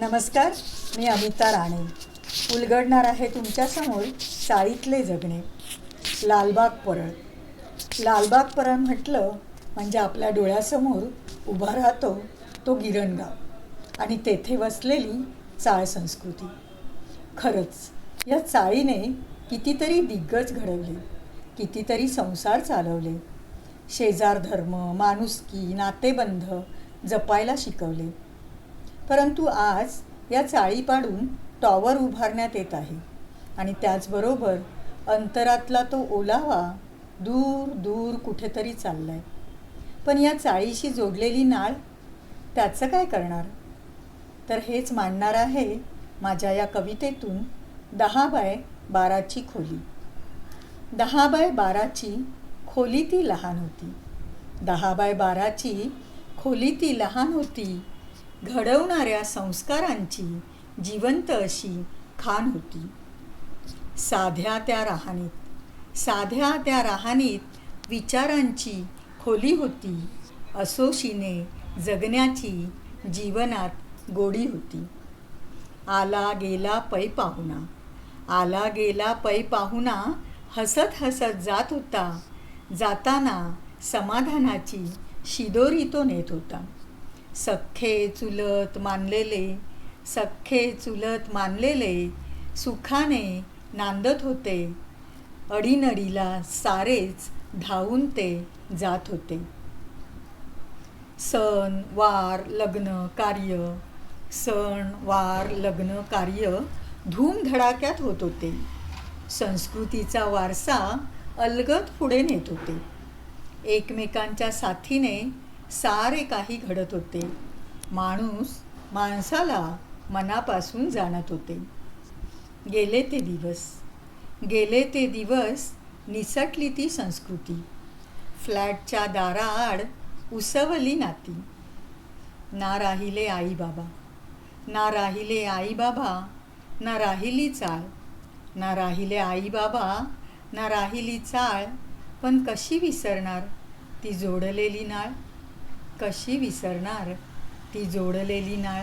नमस्कार मी अमिता राणे. उलगडणार आहे तुमच्यासमोर चाळीतले जगणे. लालबाग परळ. लालबाग परळ म्हटलं म्हणजे आपल्या डोळ्यासमोर उभा राहतो तो गिरणगाव आणि तेथे वसलेली चाळ संस्कृती. खरंच या चाळीने कितीतरी दिग्गज घडवले कितीतरी संसार चालवले. शेजार धर्म माणुसकी नातेबंध जपायला शिकवले. परंतु आज या चाळी पाडून टॉवर उभारण्यात येत आहे. आणि त्याचबरोबर अंतरातला तो ओलावा दूर दूर कुठेतरी चालला आहे पण या चाळीशी जोडलेली नाळ त्याचं काय करणार? तर हेच मांडणार आहे माझ्या या कवितेतून दहा बाय बाराची खोली. दहा बाय बाराची खोली ती लहान होती. दहा बाय बाराची खोली ती लहान होती. घडवणाऱ्या संस्कारांची जिवंत अशी खाण होती. साध्या त्या राहाणीत साध्या त्या राहाणीत विचारांची खोली होती. असोशीने जगण्याची जीवनात गोडी होती. आला गेला पै पाहुणा आला गेला पै पाहुणा हसत हसत जात होता. जाताना समाधानाची शिदोरी तो नेत होता. सख्खे चुलत मानलेले सख्खे चुलत मानलेले सुखाने नांदत होते. अडीनडीला सारेच धावून ते जात होते. सण वार लग्न कार्य. सण वार लग्न कार्य धूमधडाक्यात होत होते. संस्कृतीचा वारसा अलगद पुढे नेत होते. एकमेकांच्या साथीने सारे काही घडत होते. माणूस माणसाला मनापासून जाणत होते. गेले ते दिवस. गेले ते दिवस निसटली ती संस्कृती. फ्लॅटच्या दाराआड उसवली नाती. ना राहिले आईबाबा. ना राहिले आईबाबा. ना राहिली चाळ. ना राहिले आईबाबा. ना राहिली चाळ. पण कशी विसरणार ती जोडलेली नाळ? कशी विसरणार? ती जोडलेली नाळ